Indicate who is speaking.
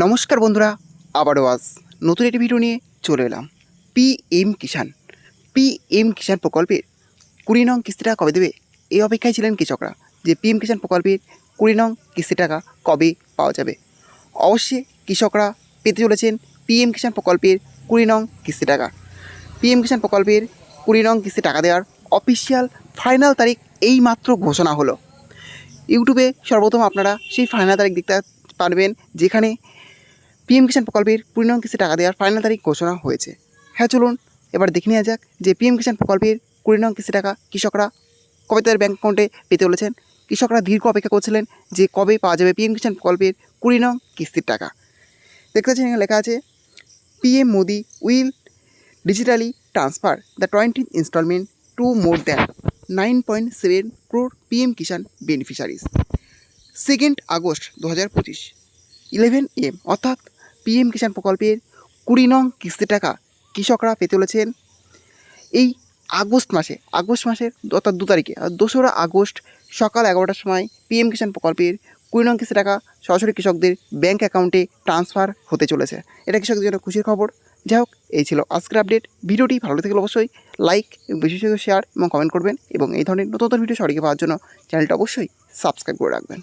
Speaker 1: নমস্কার বন্ধুরা, আবারও আজ নতুন একটি ভিডিও নিয়ে চলে এলাম। P M Kisan P M Kisan প্রকল্পের কুড়ি নং কিস্তি টাকা কবে দেবে? এই অপেক্ষায় ছিলেন কৃষকরা যে পি এম কিষাণ প্রকল্পের কুড়ি নং কিস্তি টাকা কবে পাওয়া যাবে? অবশ্যই কৃষকরা পেতে চলেছেন পি এম কিষাণ প্রকল্পের কুড়ি নং কিস্তি টাকা। পি এম কিষাণ প্রকল্পের কুড়ি নং কিস্তি টাকা দেওয়ার অফিসিয়াল ফাইনাল তারিখ এই মাত্র ঘোষণা হলো। ইউটিউবে সর্বপ্রথম আপনারা সেই ফাইনাল তারিখ দেখতে পারবেন, যেখানে পিএম কিষাণ প্রকল্পের নং কিস্তি টাকা দেওয়ার ফাইনাল তারিখ ঘোষণা হয়েছে হ্যাঁ চলুন এবার দেখে নেওয়া যাক যে পিএম কিষাণ প্রকল্পের কুড়ি নং কিস্তি টাকা কৃষকরা কবে তাদের ব্যাঙ্ক অ্যাকাউন্টে পেতে বলেছেন কৃষকরা দীর্ঘ অপেক্ষা করছিলেন যে কবে পাওয়া যাবে পিএম কিষাণ প্রকল্পের কুড়ি নং কিস্তির টাকা দেখতে পাচ্ছেন এখানে লেখা আছে PM Modi will digitally transfer the 20th installment to more than 9.7 crore PM Kisan beneficiaries. Second August দু হাজার পঁচিশ ইলেভেন এম অর্থাৎ পিএম কিষাণ প্রকল্পের কুড়ি নং কিস্তি টাকা কৃষকরা পেতে চলেছেন এই আগস্ট মাসে, আগস্ট মাসের অর্থাৎ দু তারিখে দোসরা আগস্ট সকাল এগারোটার সময় পিএম কিষাণ প্রকল্পের কুড়ি নং কিস্তি টাকা সরাসরি কৃষকদের ব্যাঙ্ক অ্যাকাউন্টে ট্রান্সফার হতে চলেছে। এটা কৃষকদের জন্য খুশির খবর। যাই হোক, এই ছিল আজকের আপডেট। ভিডিওটি ভালো থেকে অবশ্যই লাইক, বেশি শেয়ার এবং কমেন্ট করবেন এবং এই ধরনের নতুন নতুন ভিডিও সরিয়ে পাওয়ার জন্য চ্যানেলটা অবশ্যই সাবস্ক্রাইব করে রাখবেন।